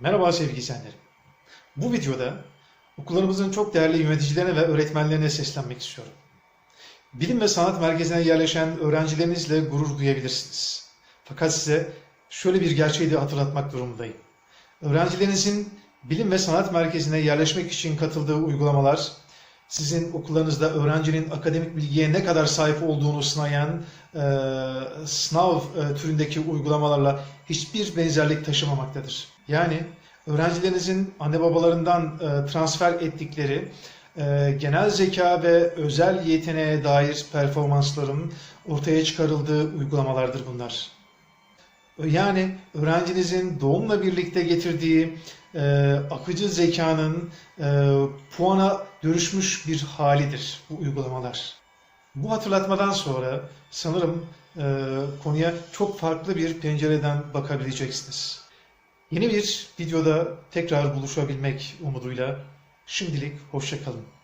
Merhaba sevgili izleyenlerim. Bu videoda okullarımızın çok değerli yöneticilerine ve öğretmenlerine seslenmek istiyorum. Bilim ve sanat merkezine yerleşen öğrencilerinizle gurur duyabilirsiniz. Fakat size şöyle bir gerçeği de hatırlatmak durumundayım. Öğrencilerinizin bilim ve sanat merkezine yerleşmek için katıldığı uygulamalar sizin okullarınızda öğrencinin akademik bilgiye ne kadar sahip olduğunu sınayan e, sınav e, türündeki uygulamalarla hiçbir benzerlik taşımamaktadır. Yani öğrencilerinizin anne babalarından e, transfer ettikleri e, genel zeka ve özel yeteneğe dair performansların ortaya çıkarıldığı uygulamalardır bunlar. Yani öğrencinizin doğumla birlikte getirdiği e, akıcı zekanın e, puana dönüşmüş bir halidir bu uygulamalar. Bu hatırlatmadan sonra sanırım e, konuya çok farklı bir pencereden bakabileceksiniz. Yeni bir videoda tekrar buluşabilmek umuduyla şimdilik hoşçakalın.